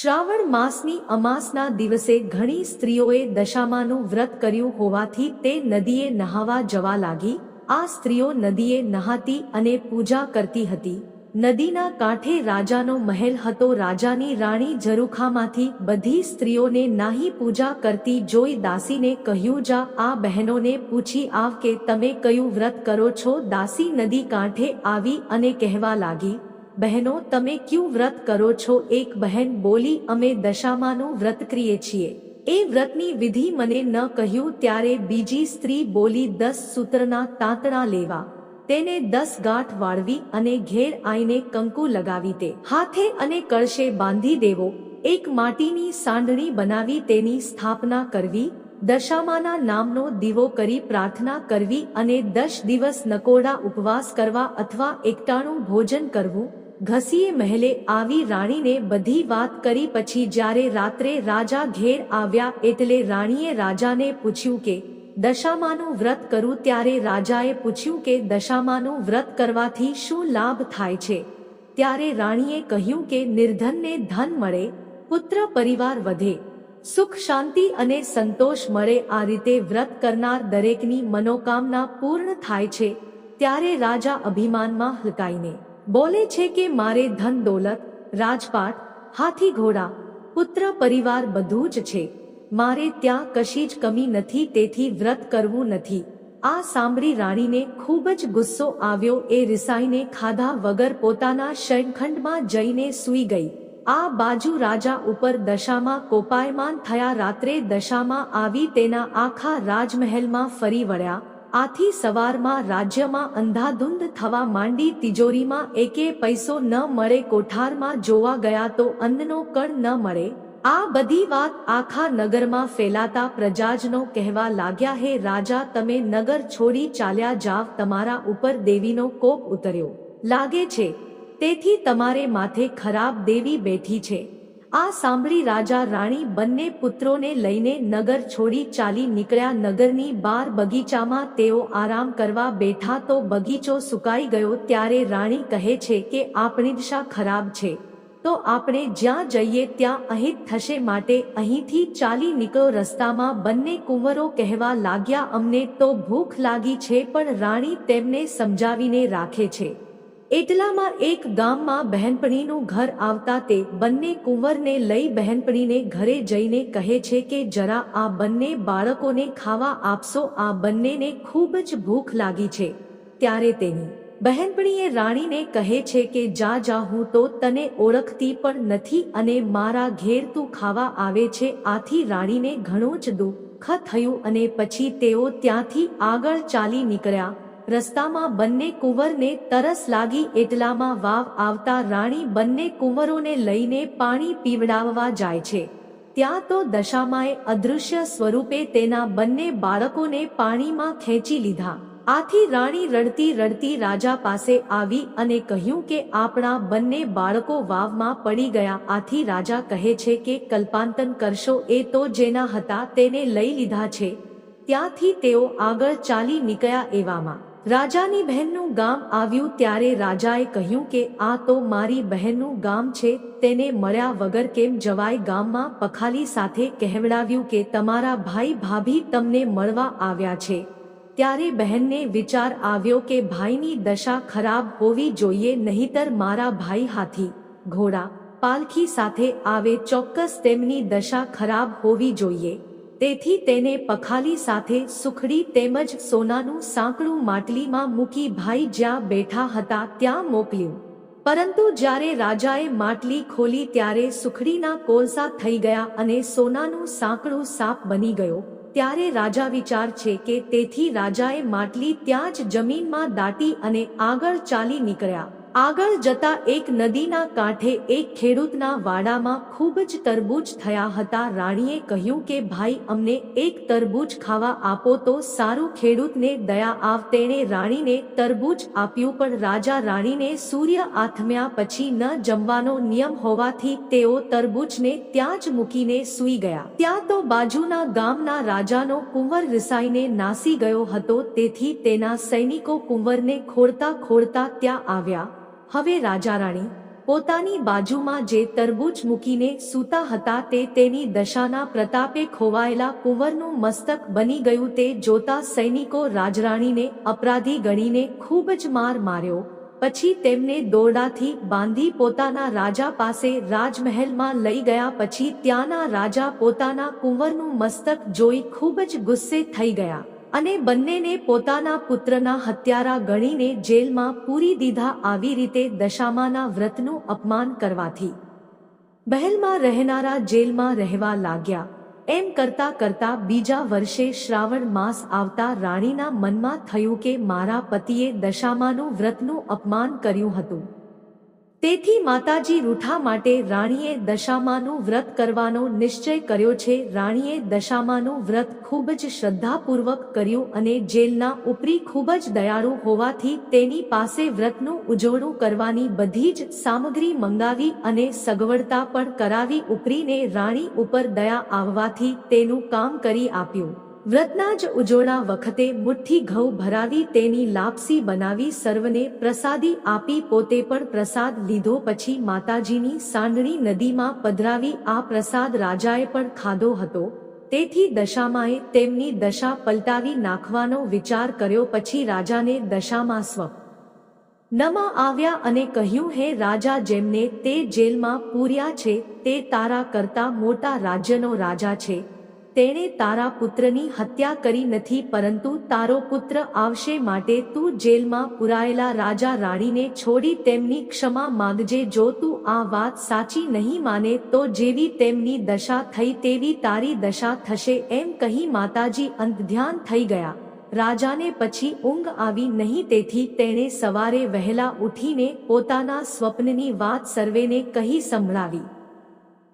શ્રાવણ માસની અમાસના દિવસે ઘણી સ્ત્રીઓએ દશામાનું વ્રત કર્યું હોવાથી તે નદીએ નહાવા જવા લાગી. આ સ્ત્રીઓ નદીએ નહાતી અને પૂજા કરતી હતી. નદીના કાંઠે રાજાનો મહેલ હતો. રાજાની રાણી ઝરૂખામાંથી બધી સ્ત્રીઓને નાહી પૂજા કરતી જોઈ દાસીને કહ્યું, જા, આ બહેનોને પૂછી આવ કે તમે કયું વ્રત કરો છો? દાસી નદી કાંઠે આવી અને કહેવા લાગી. બહેનો, તમે ક્યું વ્રત કરો છો? એક બહેન બોલી, અમે દશામાનું વ્રત કરીએ છીએ. એ વ્રતની વિધિ મને ન કહ્યું, ત્યારે બીજી સ્ત્રી બોલી, દસ સૂત્રના તાંતણા લેવા. તેને દસ ગાંઠ વાળવી અને ઘેર આઈને કંકુ લગાવી તે હાથે અને કળશે બાંધી દેવો. એક માટીની સાંડણી બનાવી તેની સ્થાપના કરવી. દશામાના નામનો દીવો કરી પ્રાર્થના કરવી અને દસ દિવસ નકોડા ઉપવાસ કરવા અથવા એકટાણું ભોજન કરવું. ઘસીએ મહેલે આવી રાણીને બધી વાત કરી પછી જ્યારે રાત્રે રાજા ઘેર આવ્યા એટલે રાણીએ રાજાને પૂછ્યું કે, દશામાનું વ્રત કરું? ત્યારે રાજાએ પૂછ્યું કે, દશામાનું વ્રત કરવાથી શું લાભ થાય છે? ત્યારે રાણીએ કહ્યું કે, નિર્ધનને ધન મળે, પુત્ર પરિવાર વધે, સુખ શાંતિ અને સંતોષ મળે, આ રીતે વ્રત કરનાર દરેકની મનોકામના પૂર્ણ થાય છે. ત્યારે રાજા અભિમાનમાં હલકાઈને બોલે છે કે મારે ધન દોલત, રાજપાટ, હાથી ઘોડા, પુત્ર પરિવાર બધું જ છે. મારે ત્યાં કશી જ કમી નથી, તેથી વ્રત કરવું નથી. આ સાંભળી રાણીને ખૂબ જ ગુસ્સો આવ્યો, એ રિસાઈને ખાધા વગર પોતાના શયનખંડમાં જઈને સૂઈ ગઈ. આ બાજુ રાજા ઉપર દશામાં કોપાયમાન થયા, રાત્રે દશામાં આવી તેના આખા રાજમહેલમાં ફરી વળ્યા. આથી સવારમાં રાજ્યમાં અંધાધુંધ થવા માંડી તિજોરીમાં એકે પૈસો ન મળે કોઠારમાં જોવા ગયા તો અન્નનો કણ ન મળે. આ બધી વાત આખા નગરમાં ફેલાતા પ્રજાજનો કહેવા લાગ્યા, હે રાજા, તમે નગર છોડી ચાલ્યા જાવ, તમારા ઉપર દેવીનો કોપ ઉતર્યો. લાગે છે, તેથી તમારે માથે ખરાબ દેવી બેઠી છે. આ સાંભળી રાજા રાણી બંને પુત્રોને લઈને નગર છોડી ચાલી નીકળ્યા. નગરની બાર બગીચામાં તેઓ આરામ કરવા બેઠા તો બગીચો સુકાઈ ગયો. ત્યારે રાણી કહે છે કે, આપણી દિશા ખરાબ છે. તો આપણે જ્યાં જઈએ ત્યાં અહીં થશે માટે અહીંથી ચાલી નીકળો. રસ્તામાં બંને કુંવરો કહેવા લાગ્યા. અમને તો ભૂખ લાગી છે, પણ રાણી તેમને સમજાવીને રાખે છે. એટલામાં એક ગામમાં બહેનપણીનું ઘર આવતા તે બંને કુંવરને લઈ બહેનપણીને ઘરે જઈને કહે છે કે, જરા આ બંને બાળકોને ખાવા આપશો? આ બંનેને ખૂબ જ ભૂખ લાગી છે. ત્યારે તેની બહેનપણીએ રાણીને કહે છે કે, જા જા, હું તો તને ઓળખતી પણ નથી અને મારા ઘેર તું ખાવા આવે છે. આથી રાણીને ઘણું જ દુઃખ થયું અને પછી તેઓ ત્યાંથી આગળ ચાલી નીકળ્યા. રસ્તામાં બંને કુંવરને તરસ લાગી એટલામાં વાવ આવતા રાણી બંને કુંવરોને લઈને પાણી પીવડાવવા જાય છે. ત્યાં તો દશામાએ અદૃશ્ય સ્વરૂપે તેના બંને બાળકોને પાણીમાં ખેંચી લીધા. આથી રાણી રડતી રડતી રાજા પાસે આવી અને કહ્યું કે આપણા બંને બાળકો વાવમાં પડી ગયા. આથી રાજા કહે છે કે કલ્પાંતન કરશો એ તો જેના હતા તેને લઈ લીધા છે. ત્યાંથી તેઓ આગળ ચાલી નીકળ્યા એવામાં. રાજાની બહેનનું ગામ આવ્યું ત્યારે રાજાએ કહ્યું કે, આ તો મારી બહેનનું ગામ છે, તેને મળ્યા વગર કેમ જવાય ગામમાં પખાલી સાથે કહેવડાવ્યું કે, તમારા ભાઈ ભાભી તમને મળવા આવ્યા છે. ત્યારે બહેનને વિચાર આવ્યો કે, ભાઈની દશા ખરાબ હોવી જોઈએ, નહીતર મારા ભાઈ હાથી ઘોડા પાલખી સાથે આવે ચોક્કસ તેમની દશા ખરાબ હોવી જોઈએ. તેથી તેને પખાલી સાથે સુખડી તેમજ સોનાનું સાંકડું માટલીમાં મૂકી ભાઈ જ્યાં બેઠા હતા ત્યાં મોકલ્યું. પરંતુ જ્યારે રાજાએ માટલી ખોલી ત્યારે સુખડીના કોલસા થઈ ગયા અને સોનાનું સાંકડું સાપ બની ગયો, ત્યારે રાજા વિચાર છે કે તેથી રાજાએ માટલી ત્યાં જ જમીનમાં દાટી અને આગળ ચાલી નીકળ્યા. આગળ જતા એક નદીના કાંઠે એક ખેડૂતના વાડામાં ખૂબ જ તરબૂચ થયા હતા. રાણીએ કહ્યું કે, ભાઈ, અમને એક તરબૂચ ખાવા આપો તો સારું ખેડૂતને દયા આવ. તેણે રાણીને તરબૂચ આપ્યું, પણ રાજા રાણીને સૂર્ય આથમ્યા પછી ન જમવાનો નિયમ હોવાથી તેઓ તરબૂચને ત્યાં જ મૂકીને સૂઈ ગયા. ત્યાં તો બાજુના ગામના રાજાનો કુંવર રિસાઈને નાસી ગયો હતો, તેથી તેના સૈનિકો કુંવરને ખોડતા ખોડતા ત્યાં આવ્યા. હવે રાજા રાણી પોતાની બાજુમાં જે તરબૂચ મૂકીને સૂતા હતા તે તેની દશાના પ્રતાપે ખોવાયેલા કુંવરનું મસ્તક બની ગયું તે જોતા સૈનિકો રાજરાણીને અપરાધી ગણીને ખૂબ જ માર માર્યો. પછી તેમને દોરડાથી બાંધી પોતાના રાજા પાસે રાજમહેલમાં લઈ ગયા પછી ત્યાંના રાજા પોતાના કુંવરનું મસ્તક જોઈ ખૂબ જ ગુસ્સે થઈ ગયા. અને બંનેને પોતાના પુત્રના હત્યારા ગણીને જેલમાં પૂરી દીધા આવી રીતે દશામાના વ્રતનું અપમાન કરવાથી. બહેલમાં રહેનારા જેલમાં રહેવા લાગ્યા. એમ કરતા કરતા બીજા વર્ષે શ્રાવણ માસ આવતા રાણીના મનમાં થયું કે મારા પતિએ દશામાનું વ્રતનું અપમાન કર્યું હતું. તેથી માતાજી રૂઠા માટે રાણીએ દશામાનું વ્રત કરવાનો નિશ્ચય કર્યો છે. રાણીએ દશામાનું વ્રત ખૂબ જ શ્રદ્ધાપૂર્વક કર્યું અને જેલના ઉપરી ખૂબ જ દયાળુ હોવાથી તેની પાસે વ્રતનું ઉજવણું કરવાની બધી જ સામગ્રી મંગાવી અને સગવડતા પણ કરાવી. ઉપરીને રાણી ઉપર દયા આવવાથી તેનું કામ કરી આપ્યું. વ્રતના જ ઉજોડા વખતે મુઠ્ઠી ઘઉં ભરાવી તેની લાપસી બનાવી સર્વને પ્રસાદી આપી પોતે પણ પ્રસાદ લીધો પછી માતાજીની સાંડણી નદીમાં પધરાવી આ પ્રસાદ રાજાએ પણ ખાધો હતો. તેથી દશામાએ તેમની દશા પલટાવી નાખવાનો વિચાર કર્યો પછી રાજાને દશામાં સ્વ નમા આવ્યા અને કહ્યું, હે રાજા, જેમને તે જેલમાં પૂર્યા છે, તે તારા કરતા મોટા રાજ્યનો રાજા છે. તેણે તારા પુત્રની હત્યા કરી નથી, પરંતુ તારો પુત્ર આવશે માટે તું જેલમાં પુરાયેલા રાજા રાણીને છોડી તેમની ક્ષમા માંગજે. જો તું આ વાત સાચી નહીં માને, તો જેવી તેમની દશા થઈ તેવી તારી દશા થશે, એમ કહી માતાજી અંતધ્યાન થઈ ગયા. રાજાને પછી ઊંઘ આવી નહીં, તેથી તેણે સવારે વહેલા ઉઠીને પોતાના સ્વપ્નની વાત સર્વેને કહી સંભળાવી.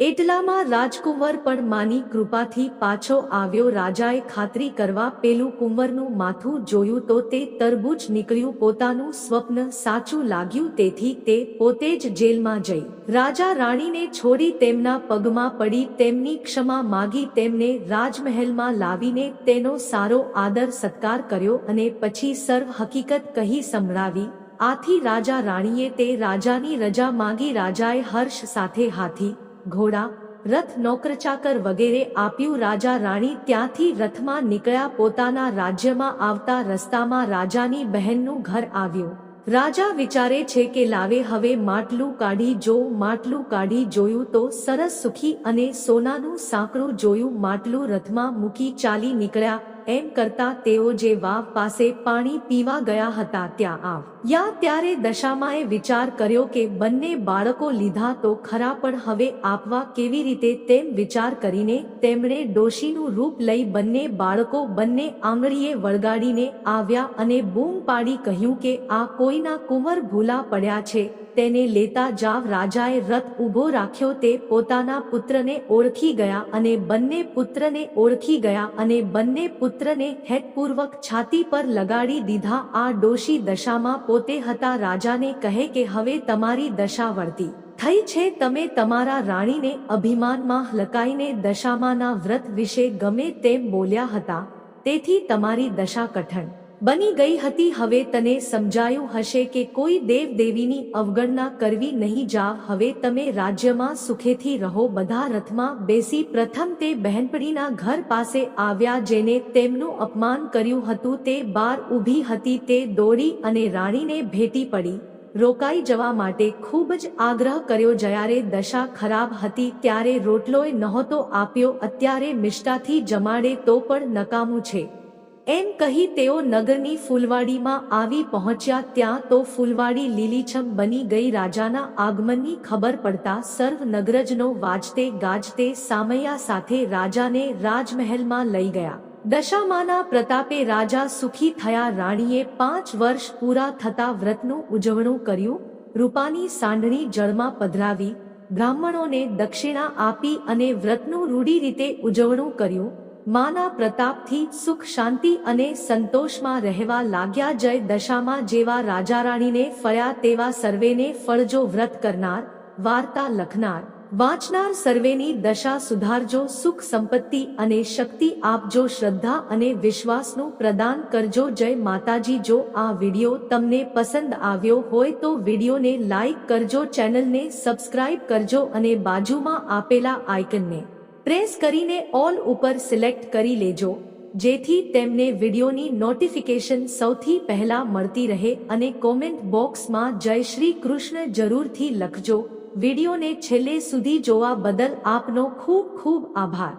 એટલામાં રાજકુંવર પણ માની કૃપાથી પાછો આવ્યો. રાજાએ ખાતરી કરવા પેલું કુંવરનું માથું જોયું તો તે તરબૂચ નીકળ્યું. પોતાનું સ્વપ્ન સાચું લાગ્યું તેથી તે પોતે જ જેલમાં જઈ. રાજા રાણીને છોડી તેમના પગમાં પડી, તેમની ક્ષમા માગી, તેમને રાજમહેલમાં લાવીને તેનો સારો આદર સત્કાર કર્યો અને પછી સર્વ હકીકત કહી સંભળાવી. આથી રાજા રાણીએ તે રાજાની રજા માગી. રાજાએ હર્ષ સાથે હાથી ઘોડા, રથ નોકરચાકર વગેરે આપ્યું રાજા રાણી ત્યાંથી રથમાં નીકળ્યા પોતાના રાજ્યમાં આવતા રસ્તામાં રાજાની બહેનનું ઘર આવ્યું. રાજા વિચારે છે કે લાવે હવે માટલું કાઢી જો, માટલું કાઢી જોયું તો સરસ સુખી અને સોનાનું સાંકડું જોયું માટલું રથમાં મૂકી ચાલી નીકળ્યા. એમ કરતા તેઓ જે વાવ પાસે પાણી પીવા ગયા હતા ત્યાં આવ. યા ત્યારે દશામાએ વિચાર કર્યો કે બંને બાળકો લીધા તો ખરા પણ હવે આપવા કેવી રીતે તેમ વિચાર કરીને તેમણે ડોશીનું રૂપ લઈ બંને બાળકો બંને આંગળીએ વળગાડીને આવ્યા અને બૂમ પાડી કહ્યું કે આ કોઈના કુંવર ભૂલા પડ્યા છે, તેને લેતા જાવ રાજાએ રથ ઊભો રાખ્યો તે પોતાના પુત્રને ઓળખી ગયા અને બંને પુત્રને ઓળખી ગયા અને બંને પુત્રને હેતપૂર્વક છાતી પર લગાડી દીધા. આ ડોશી દશામાં પોતે હતા રાજાને કહે કે હવે તમારી દશા વર્તી થઈ છે તમે તમારા રાણીને અભિમાનમાં હલકાઈને દશામાના વ્રત વિશે ગમે તેમ બોલ્યા હતા. તેથી તમારી દશા કઠણ. બની ગઈ હતી, હવે તને સમજાયું હશે કે કોઈ દેવ દેવીની અવગણના કરવી નહીં જાવ, હવે તમે રાજ્યમાં સુખેથી રહો, બધા રથમાં બેસી પ્રથમ તે બહેનપણીના ઘર પાસે આવ્યા જેને તેમનું અપમાન કર્યું હતું, તે બાર ઊભી હતી, તે દોડી અને રાણીને ભેટી પડી. રોકાઈ જવા માટે ખૂબ જ આગ્રહ કર્યો, જ્યારે દશા ખરાબ હતી, ત્યારે રોટલોય નહોતો આપ્યો, અત્યારે મિષ્ટાથી જમાડે તો પણ નકામું છે. એમ કહી તેઓ નગરની ફૂલવાડીમાં આવી પહોંચ્યા ત્યાં તો ફૂલવાડી લીલીછમ બની ગઈ રાજાના આગમનની ખબર પડતા સર્વ નગરજનો વાજતે ગાજતે સામૈયા સાથે રાજાને રાજમહેલમાં લઈ ગયા. દશામાના પ્રતાપે રાજા સુખી થયા રાણીએ પાંચ વર્ષ પૂરા થતા વ્રતનું ઉજવણું કર્યું. રૂપાની સાંડણી જળમાં પધરાવી બ્રાહ્મણોને દક્ષિણા આપી અને વ્રતનું રૂઢી રીતે ઉજવણું કર્યું. માના પ્રતાપથી સુખ, શાંતિ અને સંતોષમાં રહેવા લાગ્યા જય દશામાં જેવા રાજારાણીને ફળ્યા તેવા સર્વેને ફળજો વ્રત કરનાર, વાર્તા લખનાર. વાંચનાર સર્વેની દશા સુધારજો, સુખ સંપત્તિ અને શક્તિ આપજો, શ્રદ્ધા અને વિશ્વાસનું પ્રદાન કરજો. જય માતાજી, જો આ વિડિયો તમને પસંદ આવ્યો હોય તો વિડિયોને લાઈક કરજો, ચેનલને સબસ્ક્રાઇબ કરજો અને બાજુમાં આપેલા આઇકનને પ્રેસ કરીને ઓલ ઉપર સિલેક્ટ કરી લેજો, જેથી તેમને વિડિયોની નોટિફિકેશન સૌથી પહેલા મળતી રહે અને કોમેન્ટ બોક્સમાં જય શ્રી કૃષ્ણ જરૂરથી લખજો. વિડિયોને છેલ્લે સુધી જોવા બદલ આપનો ખૂબ ખૂબ આભાર.